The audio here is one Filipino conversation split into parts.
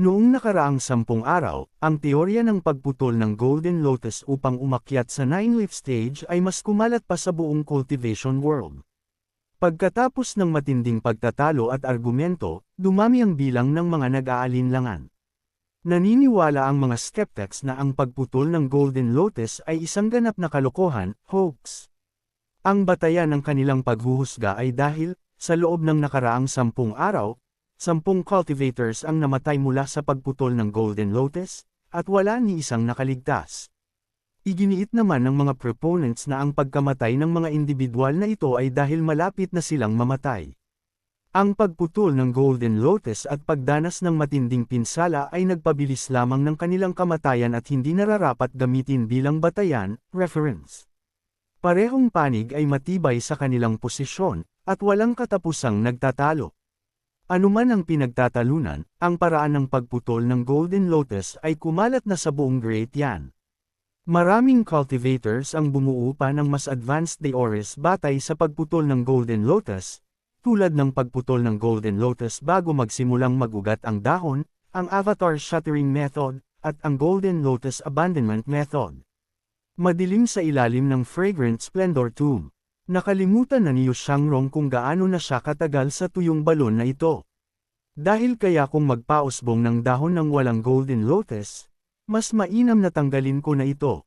Noong nakaraang sampung araw, ang teorya ng pagputol ng Golden Lotus upang umakyat sa nine-leaf stage ay mas kumalat pa sa buong cultivation world. Pagkatapos ng matinding pagtatalo at argumento, dumami ang bilang ng mga nag-aalinlangan. Naniniwala ang mga skeptics na ang pagputol ng Golden Lotus ay isang ganap na kalokohan, hoax. Ang batayan ng kanilang paghuhusga ay dahil, sa loob ng nakaraang sampung araw, Sampung cultivators ang namatay mula sa pagputol ng Golden Lotus, at wala ni isang nakaligtas. Iginiit naman ng mga proponents na ang pagkamatay ng mga individual na ito ay dahil malapit na silang mamatay. Ang pagputol ng Golden Lotus at pagdanas ng matinding pinsala ay nagpabilis lamang ng kanilang kamatayan at hindi nararapat gamitin bilang batayan, reference. Parehong panig ay matibay sa kanilang posisyon, at walang katapusang nagtatalo. Anuman ang pinagtatalunan, ang paraan ng pagputol ng Golden Lotus ay kumalat na sa buong Great Yan. Maraming cultivators ang bumuo pa ng mas advanced theories batay sa pagputol ng Golden Lotus, tulad ng pagputol ng Golden Lotus bago magsimulang magugat ang dahon, ang Avatar Shuttering Method, at ang Golden Lotus Abandonment Method. Madilim sa ilalim ng Fragrant Splendor Tomb. Nakalimutan na ni Yu Shangrong kung gaano na siya katagal sa tuyong balon na ito. Dahil kaya kung magpausbong ng dahon ng walang golden lotus, mas mainam na tanggalin ko na ito.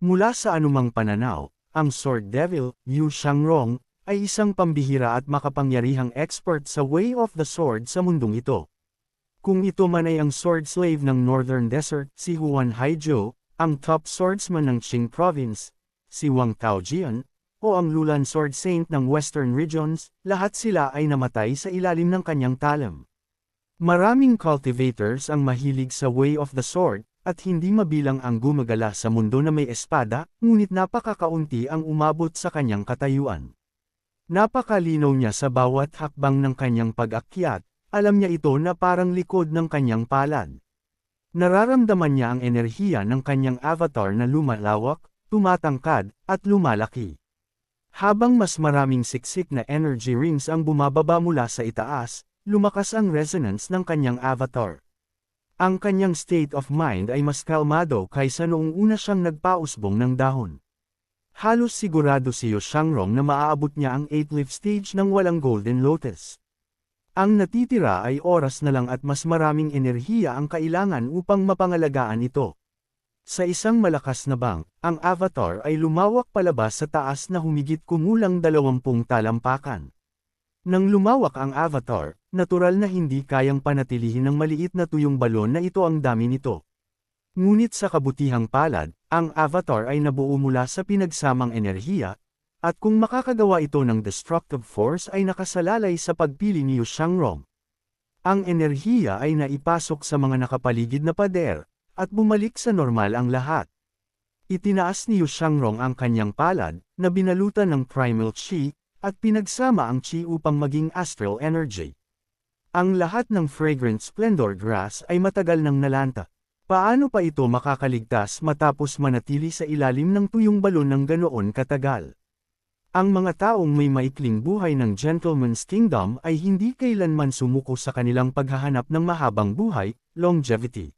Mula sa anumang pananaw, ang Sword Devil, Yu Shangrong, ay isang pambihira at makapangyarihang expert sa Way of the Sword sa mundong ito. Kung ito man ay ang sword slave ng Northern Desert, si Huan Haizhou, ang top swordsman ng Qing Province, si Wang Taojian, o ang Lulan Sword Saint ng Western Regions, lahat sila ay namatay sa ilalim ng kanyang talam. Maraming cultivators ang mahilig sa Way of the Sword, at hindi mabilang ang gumagala sa mundo na may espada, ngunit napakakaunti ang umabot sa kanyang katayuan. Napakalinaw niya sa bawat hakbang ng kanyang pag-akyat, alam niya ito na parang likod ng kanyang palad. Nararamdaman niya ang enerhiya ng kanyang avatar na lumalawak, tumatangkad, at lumalaki. Habang mas maraming siksik na energy rings ang bumababa mula sa itaas, lumakas ang resonance ng kanyang avatar. Ang kanyang state of mind ay mas kalmado kaysa noong una siyang nagpausbong ng dahon. Halos sigurado si Yo Shangrong na maaabot niya ang 8-leaf stage ng walang golden lotus. Ang natitira ay oras na lang at mas maraming enerhiya ang kailangan upang mapangalagaan ito. Sa isang malakas na bang, ang avatar ay lumawak palabas sa taas na humigit kumulang dalawampung talampakan. Nang lumawak ang avatar, natural na hindi kayang panatilihin ng maliit na tuyong balon na ito ang dami nito. Ngunit sa kabutihang palad, ang avatar ay nabuo mula sa pinagsamang enerhiya, at kung makakagawa ito ng destructive force ay nakasalalay sa pagpili ni Yu Shangrong. Ang enerhiya ay naipasok sa mga nakapaligid na pader, at bumalik sa normal ang lahat. Itinaas ni Yu Shangrong ang kanyang palad, na binalutan ng primal chi, at pinagsama ang chi upang maging astral energy. Ang lahat ng fragrant splendor grass ay matagal nang nalanta. Paano pa ito makakaligtas matapos manatili sa ilalim ng tuyong balon ng ganoon katagal? Ang mga taong may maikling buhay ng Gentleman's Kingdom ay hindi kailanman sumuko sa kanilang paghahanap ng mahabang buhay, longevity.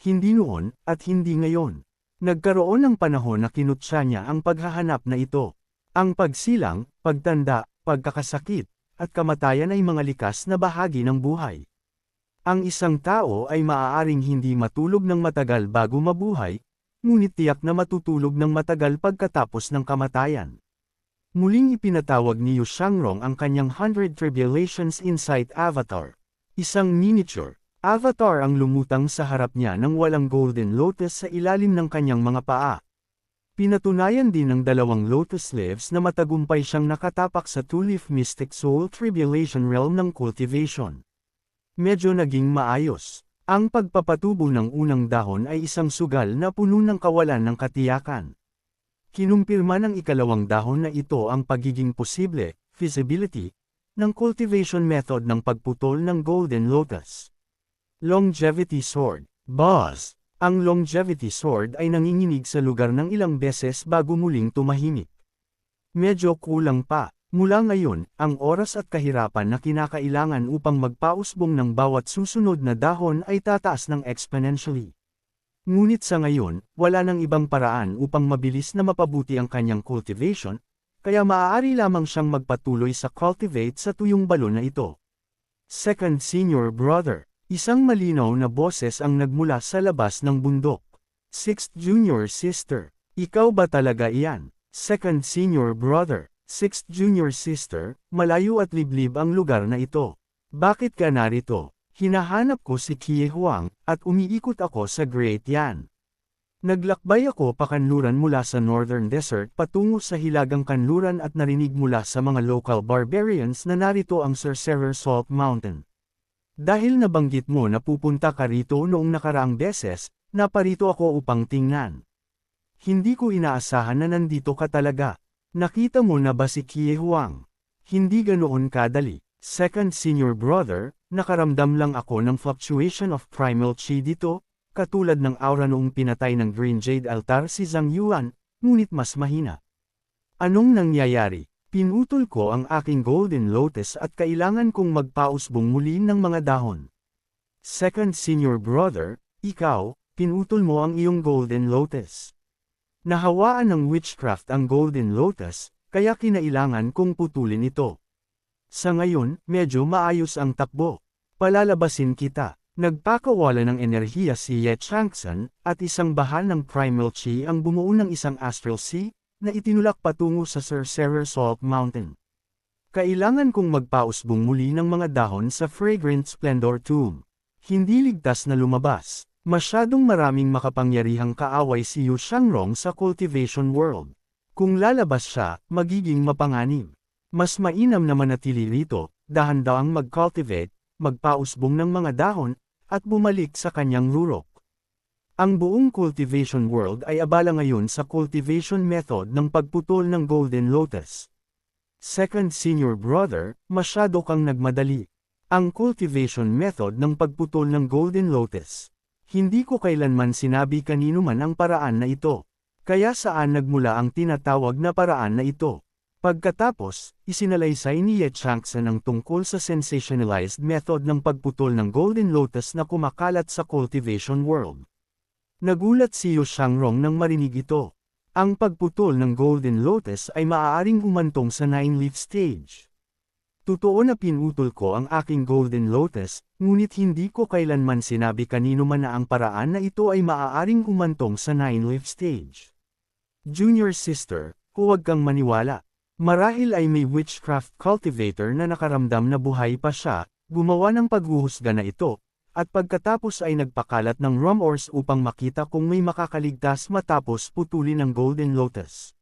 Hindi noon, at hindi ngayon. Nagkaroon ng panahon na kinutsa niya ang paghahanap na ito. Ang pagsilang, pagtanda, pagkakasakit, at kamatayan ay mga likas na bahagi ng buhay. Ang isang tao ay maaaring hindi matulog ng matagal bago mabuhay, ngunit tiyak na matutulog ng matagal pagkatapos ng kamatayan. Muling ipinatawag ni Yu Shangrong ang kanyang 100 Tribulations Insight Avatar. Isang miniature, Avatar ang lumutang sa harap niya ng walang golden lotus sa ilalim ng kanyang mga paa. Pinatunayan din ng dalawang lotus leaves na matagumpay siyang nakatapak sa two-leaf mystic soul tribulation realm ng cultivation. Medyo naging maayos. Ang pagpapatubo ng unang dahon ay isang sugal na puno ng kawalan ng katiyakan. Kinumpirma ng ikalawang dahon na ito ang pagiging posible, feasibility, ng cultivation method ng pagputol ng golden lotus. Longevity Sword Boss Ang Longevity Sword ay nanginginig sa lugar ng ilang beses bago muling tumahimik. Medyo kulang pa, Mula ngayon, ang oras at kahirapan na kinakailangan upang magpausbong ng bawat susunod na dahon ay tataas ng exponentially. Ngunit sa ngayon, wala nang ibang paraan upang mabilis na mapabuti ang kanyang cultivation, kaya maaari lamang siyang magpatuloy sa cultivate sa tuyong balon na ito. Second Senior Brother Isang malinaw na boses ang nagmula sa labas ng bundok. Sixth Junior Sister Ikaw ba talaga iyan? Second Senior Brother Sixth Junior Sister, malayo at liblib ang lugar na ito. Bakit ka narito? Hinahanap ko si Kie Huang, at umiikot ako sa Great Yan. Naglakbay ako pakanluran mula sa Northern Desert patungo sa Hilagang Kanluran at narinig mula sa mga local barbarians na narito ang Sorcerer Salt Mountain. Dahil nabanggit mo na pupunta ka rito noong nakaraang beses, naparito ako upang tingnan. Hindi ko inaasahan na nandito ka talaga. Nakita mo na ba si Kie Huang? Hindi ganoon kadali. Second senior brother, nakaramdam lang ako ng fluctuation of primal chi dito, katulad ng aura noong pinatay ng Green Jade altar si Zhang Yuan, ngunit mas mahina. Anong nangyayari? Pinutol ko ang aking golden lotus at kailangan kong magpausbong muli ng mga dahon. Second senior brother, ikaw, pinutol mo ang iyong golden lotus. Nahawaan ng witchcraft ang Golden Lotus, kaya kinailangan kong putulin ito. Sa ngayon, medyo maayos ang takbo. Palalabasin kita. Nagpakawala ng enerhiya si Ye Changsan, at isang bahal ng Primal Chi ang bumuo ng isang Astral Sea, na itinulak patungo sa Sorcerer Salt Mountain. Kailangan kong magpausbong muli ng mga dahon sa Fragrant Splendor Tomb. Hindi ligtas na lumabas. Masyadong maraming makapangyarihang kaaway si Yu Shangrong sa cultivation world. Kung lalabas siya, magiging mapanganib. Mas mainam na manatili rito, dahan-daang mag-cultivate, magpausbong ng mga dahon, at bumalik sa kanyang rurok. Ang buong cultivation world ay abala ngayon sa cultivation method ng pagputol ng golden lotus. Second senior brother, masyado kang nagmadali. Ang cultivation method ng pagputol ng golden lotus. Hindi ko kailanman sinabi kanino man ang paraan na ito. Kaya saan nagmula ang tinatawag na paraan na ito? Pagkatapos, isinalaysay ni Ye Changsan ang tungkol sa sensationalized method ng pagputol ng Golden Lotus na kumakalat sa cultivation world. Nagulat si Yu Shangrong nang marinig ito. Ang pagputol ng Golden Lotus ay maaaring humantong sa nine-leaf stage. Totoo na pinutol ko ang aking golden lotus, ngunit hindi ko kailanman sinabi kanino man na ang paraan na ito ay maaaring humantong sa nine-leaf stage. Junior sister, huwag kang maniwala. Marahil ay may witchcraft cultivator na nakaramdam na buhay pa siya, gumawa ng paghuhusga na ito, at pagkatapos ay nagpakalat ng rumors upang makita kung may makakaligtas matapos putulin ang golden lotus.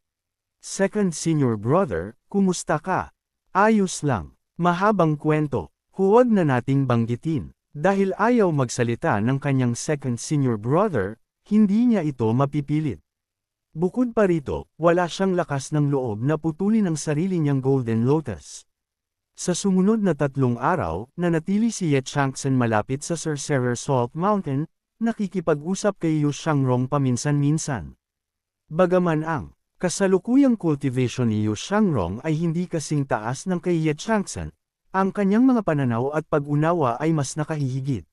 Second senior brother, kumusta ka? Ayos lang. Mahabang kwento. Huwag na nating banggitin. Dahil ayaw magsalita ng kanyang second senior brother, hindi niya ito mapipilit. Bukod pa rito, wala siyang lakas ng loob na putulin ang sarili niyang golden lotus. Sa sumunod na tatlong araw, nanatili si Ye Changsen malapit sa Sorcerer Salt Mountain, nakikipag-usap kay Yu Shangrong paminsan-minsan. Bagaman ang Kasalukuyang cultivation ni Yu Shangrong ay hindi kasing taas ng kay Ye Changsan, ang kanyang mga pananaw at pag-unawa ay mas nakahihigit.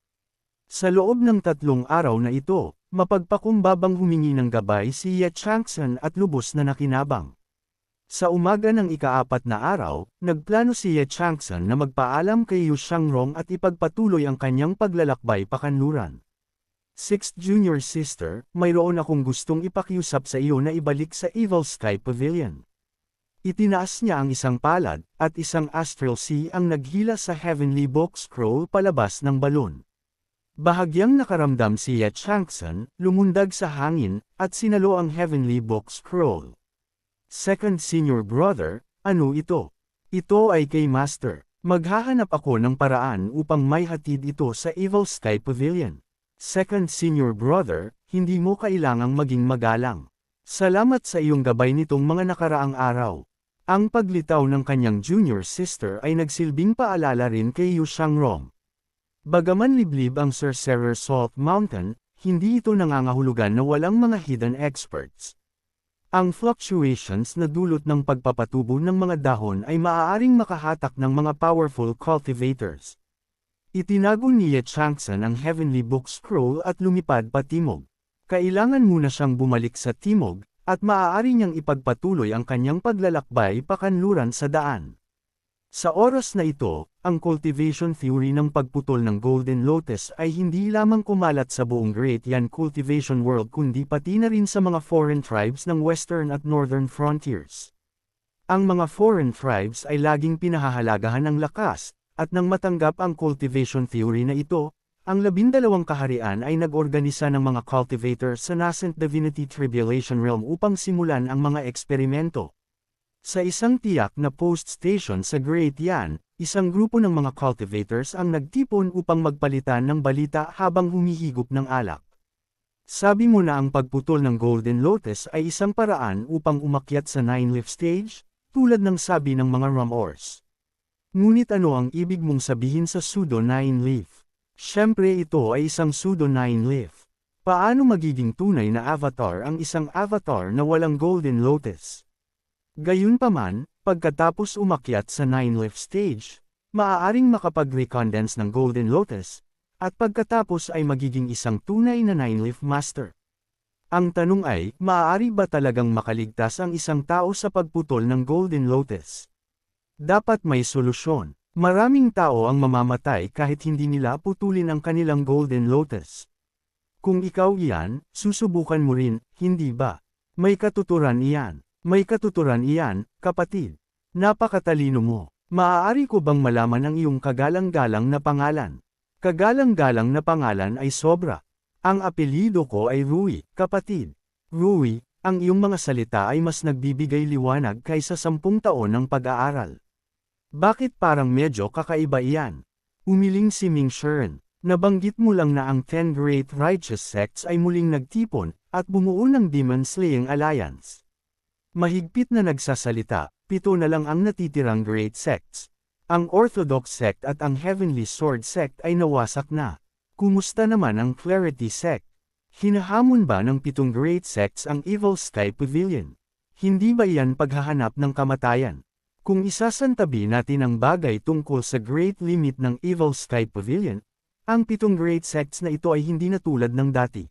Sa loob ng tatlong araw na ito, mapagpakumbabang humingi ng gabay si Ye Changsan at lubos na nakinabang. Sa umaga ng ikaapat na araw, nagplano si Ye Changsan na magpaalam kay Yu Shangrong at ipagpatuloy ang kanyang paglalakbay pakanluran. Sixth junior sister, mayroon akong gustong ipakiusap sa iyo na ibalik sa Evil Sky Pavilion. Itinaas niya ang isang palad, at isang astral sea ang naghila sa heavenly box scroll palabas ng balon. Bahagyang nakaramdam si Ye Changsan, lumundag sa hangin, at sinalo ang heavenly box scroll. Second senior brother, ano ito? Ito ay kay Master. Maghahanap ako ng paraan upang may hatid ito sa Evil Sky Pavilion. Second senior brother, hindi mo kailangang maging magalang. Salamat sa iyong gabay nitong mga nakaraang araw. Ang paglitaw ng kanyang junior sister ay nagsilbing paalala rin kay Yu Shangrong. Bagaman liblib ang Sorcerer Salt Mountain, hindi ito nangangahulugan na walang mga hidden experts. Ang fluctuations na dulot ng pagpapatubo ng mga dahon ay maaaring makahatak ng mga powerful cultivators. Itinago ni Ye Changsan ang Heavenly Book Scroll at lumipad patimog. Kailangan muna siyang bumalik sa timog, at maaari niyang ipagpatuloy ang kanyang paglalakbay pakanluran sa daan. Sa oras na ito, ang cultivation theory ng pagputol ng Golden Lotus ay hindi lamang kumalat sa buong Great Yan cultivation world kundi pati na rin sa mga foreign tribes ng western at northern frontiers. Ang mga foreign tribes ay laging pinahahalagahan ng lakas, at nang matanggap ang cultivation theory na ito, ang labindalawang kaharian ay nag-organisa ng mga cultivators sa nascent divinity tribulation realm upang simulan ang mga eksperimento. Sa isang tiyak na post station sa Great Yan, isang grupo ng mga cultivators ang nagtipon upang magpalitan ng balita habang humihigop ng alak. Sabi mo na ang pagputol ng Golden Lotus ay isang paraan upang umakyat sa nine-leaf stage, tulad ng sabi ng mga Ramors. Ngunit ano ang ibig mong sabihin sa pseudo nine-leaf? Siyempre ito ay isang pseudo nine-leaf. Paano magiging tunay na avatar ang isang avatar na walang Golden Lotus? Gayunpaman, pagkatapos umakyat sa nine-leaf stage, maaaring makapag-recondense ng Golden Lotus, at pagkatapos ay magiging isang tunay na nine-leaf master. Ang tanong ay, maaari ba talagang makaligtas ang isang tao sa pagputol ng Golden Lotus? Dapat may solusyon. Maraming tao ang mamamatay kahit hindi nila putulin ang kanilang Golden Lotus. Kung ikaw iyan, susubukan mo rin, hindi ba? May katuturan iyan. May katuturan iyan, kapatid. Napakatalino mo. Maaari ko bang malaman ang iyong kagalang-galang na pangalan? Kagalang-galang na pangalan ay sobra. Ang apelido ko ay Rui, kapatid. Rui, ang iyong mga salita ay mas nagbibigay liwanag kaysa sampung taon ng pag-aaral. Bakit parang medyo kakaiba iyan? Umiling si Ming Shen. Nabanggit mo lang na ang Ten Great Righteous Sects ay muling nagtipon, at bumuo ng Demon Slaying Alliance. Mahigpit na nagsasalita, pito na lang ang natitirang great sects. Ang Orthodox sect at ang Heavenly Sword sect ay nawasak na. Kumusta naman ang Clarity sect? Hinahamon ba ng pitong great sects ang Evil Sky Pavilion? Hindi ba iyan paghahanap ng kamatayan? Kung isasantabi natin ang bagay tungkol sa great limit ng Evil Sky Pavilion, ang pitong great sects na ito ay hindi na tulad ng dati.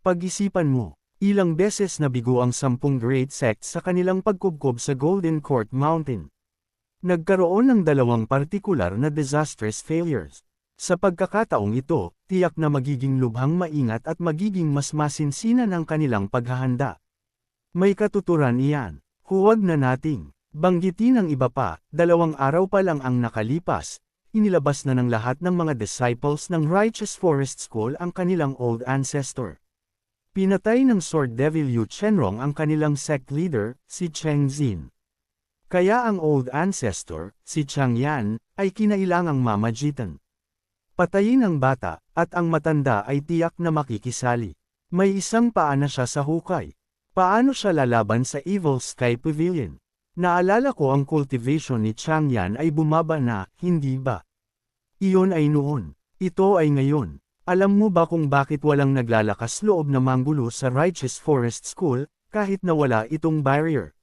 Pag-isipan mo, Ilang beses nabigo ang sampung great sects sa kanilang pagkubkob sa Golden Court Mountain. Nagkaroon ng dalawang partikular na disastrous failures. Sa pagkakataong ito, tiyak na magiging lubhang maingat at magiging mas masinsinan ang kanilang paghahanda. May katuturan iyan. Huwag na nating banggitin ang iba pa, dalawang araw pa lang ang nakalipas, inilabas na ng lahat ng mga disciples ng Righteous Forest School ang kanilang old ancestor. Pinatay ng Sword Devil Yu Chenrong ang kanilang sect leader, si Cheng Xin. Kaya ang old ancestor, si Chang Yan, ay kinailangang mamagitan. Patayin ang bata, at ang matanda ay tiyak na makikisali. May isang paa na siya sa hukay. Paano siya lalaban sa Evil Sky Pavilion? Naalala ko ang cultivation ni Chang Yan ay bumaba na, hindi ba? Iyon ay noon. Ito ay ngayon. Alam mo ba kung bakit walang naglalakas loob na manggulo sa Righteous Forest School, kahit na wala itong barrier?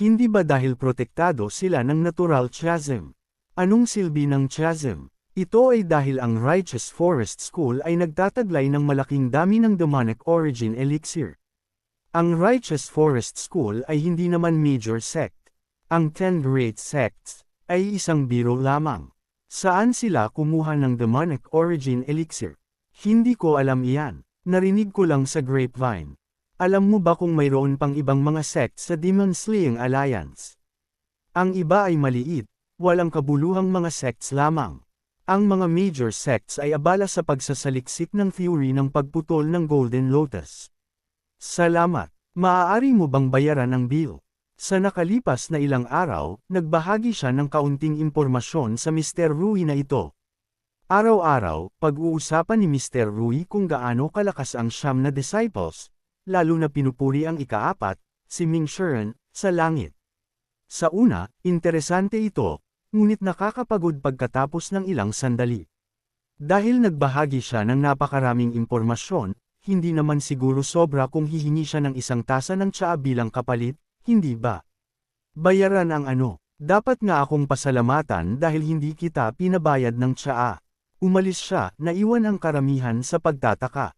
Hindi ba dahil protektado sila ng natural chasm? Anong silbi ng chasm? Ito ay dahil ang Righteous Forest School ay nagtataglay ng malaking dami ng demonic origin elixir. Ang Righteous Forest School ay hindi naman major sect. Ang Ten Great Sects ay isang biro lamang. Saan sila kumuha ng demonic origin elixir? Hindi ko alam iyan. Narinig ko lang sa grapevine. Alam mo ba kung mayroon pang ibang mga sect sa Demon Slaying Alliance? Ang iba ay maliit, walang kabuluhang mga sects lamang. Ang mga major sects ay abala sa pagsasaliksik ng theory ng pagputol ng Golden Lotus. Salamat. Maaari mo bang bayaran ang bill? Sa nakalipas na ilang araw, nagbahagi siya ng kaunting impormasyon sa Mr. Rui na ito. Araw-araw, pag-uusapan ni Mr. Rui kung gaano kalakas ang siyam na disciples, lalo na pinupuri ang ikaapat, si Ming Shen, sa langit. Sa una, interesante ito, ngunit nakakapagod pagkatapos ng ilang sandali. Dahil nagbahagi siya ng napakaraming impormasyon, hindi naman siguro sobra kung hihingi siya ng isang tasa ng tsaa bilang kapalit, hindi ba? Bayaran ang ano. Dapat nga akong pasalamatan dahil hindi kita pinabayad ng tsaa. Umalis siya, naiwan ang karamihan sa pagtataka.